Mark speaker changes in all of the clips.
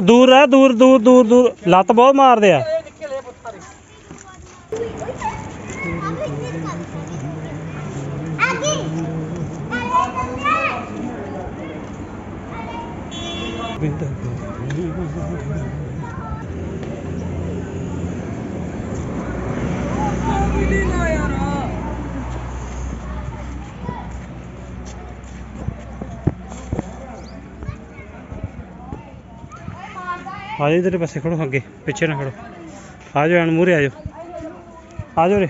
Speaker 1: ਦੂਰ ਰਹਿ ਦੂਰ ਦੂਰ ਦੂਰ ਦੂਰ। ਲੱਤ ਬਹੁਤ ਮਾਰਦੇ ਆ। ਆ ਜਾਓ ਇਧਰ ਪਾਸੇ, ਖੜੋ ਅੱਗੇ, ਪਿੱਛੇ ਨਾ ਖੜੋ। ਆ ਜਾਓ ਐਨ ਮੂਰੇ ਆ ਜਾਓ। ਆ ਜਾਓ ਰੇ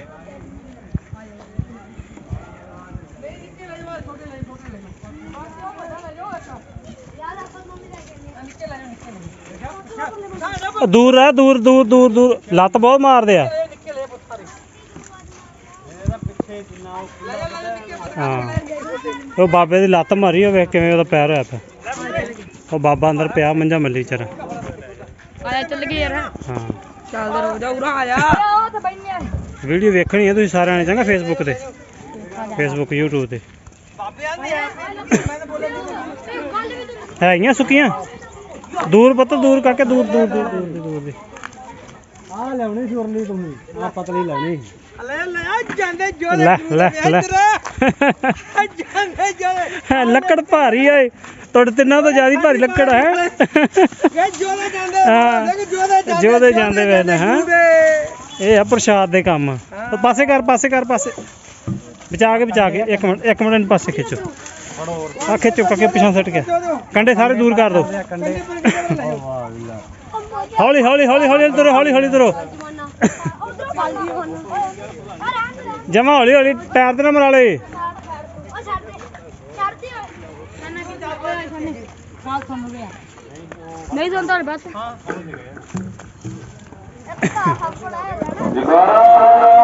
Speaker 1: ਦੂਰ ਰਹਿ, ਦੂਰ ਦੂਰ ਦੂਰ ਦੂਰ। ਲੱਤ ਬਹੁਤ ਮਾਰਦੇ ਆ। ਹਾਂ। ਉਹ ਬਾਬੇ ਦੀ ਲੱਤ ਮਾਰੀ ਹੋਵੇ ਕਿਵੇਂ ਉਹਦਾ ਪੈਰ ਹੋਇਆ ਪਿਆ। ਉਹ ਬਾਬਾ ਅੰਦਰ ਪਿਆ ਮੰਜਾ ਮੱਲੀ ਚਰ
Speaker 2: ਆਇਆ ਚੱਲ ਗਈ ਯਾਰ।
Speaker 1: ਹਾਂ।
Speaker 2: ਚੱਲਦੇ ਰਹੋ ਜਾ ਉਰਾ ਆਇਆ। ਉਹ ਤੇ ਬੈਠਿਆ
Speaker 1: ਵੀਡੀਓ ਵੇਖਣੀ ਹੈ ਤੁਸੀਂ ਸਾਰਿਆਂ ਨੇ ਚੰਗਾ ਫੇਸਬੁੱਕ ਤੇ। ਫੇਸਬੁੱਕ YouTube ਤੇ। ਹੈਗੀਆਂ ਸੁੱਕੀਆਂ? ਦੂਰ ਪੁੱਤ ਦੂਰ ਕਰਕੇ ਦੂਰ ਦੂਰ ਦੂਰ ਦੂਰ ਦੀ, ਦੂਰ ਦੀ।
Speaker 3: ਆ ਲੈਉਣੀ ਸੁਰਲੀ ਤੁਸੀਂ ਆ ਪਤਲੀ ਲੈਣੀ
Speaker 2: ਲੈ ਲੈ ਜਾਂਦੇ ਜੋ
Speaker 1: ਲੈ ਲੈ ਲੈ।
Speaker 2: ਜਾਂਦੇ
Speaker 1: ਲੱਕੜ ਭਾਰੀ ਏ ਤੁਹਾਡੇ ਤਿੰਨਾਂ ਤੋਂ ਜ਼ਿਆਦਾ ਭਾਰੀ ਲੱਕੜ ਹੈ?
Speaker 2: ਇਹ ਜੋ ਦੇ ਜਾਂਦੇ
Speaker 1: ਹਾਂ।
Speaker 2: ਜੋ
Speaker 1: ਜੋ ਦੇ ਜਾਂਦੇ ਵੇ ਨੇ ਹਾਂ? ਇਹ ਆ ਪ੍ਰਸ਼ਾਦ ਦੇ ਕੰਮ। ਪਾਸੇ ਕਰ ਪਾਸੇ ਕਰ ਪਾਸੇ। ਬਚਾ ਕੇ ਬਚਾ ਕੇ ਇੱਕ ਮਿੰਟ ਇੱਕ ਮਿੰਟ ਇਹਨੂੰ ਪਾਸੇ ਖਿੱਚੋ। ਆ ਖਿੱਚੋ ਕਰਕੇ ਪਿਛਾਂ ਸੱਟ ਕੇ। ਕੰਡੇ ਸਾਰੇ ਦੂਰ ਕਰ ਦਿਓ ਹੌਲੀ ਹੌਲੀ ਹੌਲੀ ਹੌਲੀ ਤੁਰੋ ਹੌਲੀ ਹੌਲੀ ਤੁਰੋ। ਜਮਾ ਹੌਲੀ ਹੌਲੀ ਪੈਰ ਤੇ ਨਾ ਮਰਾ ਲੈ
Speaker 2: ਨਹੀਂ ਸੁਣਦਾ ਬਸ।
Speaker 4: ਬਾਬਾ ਬਚਾਇਆ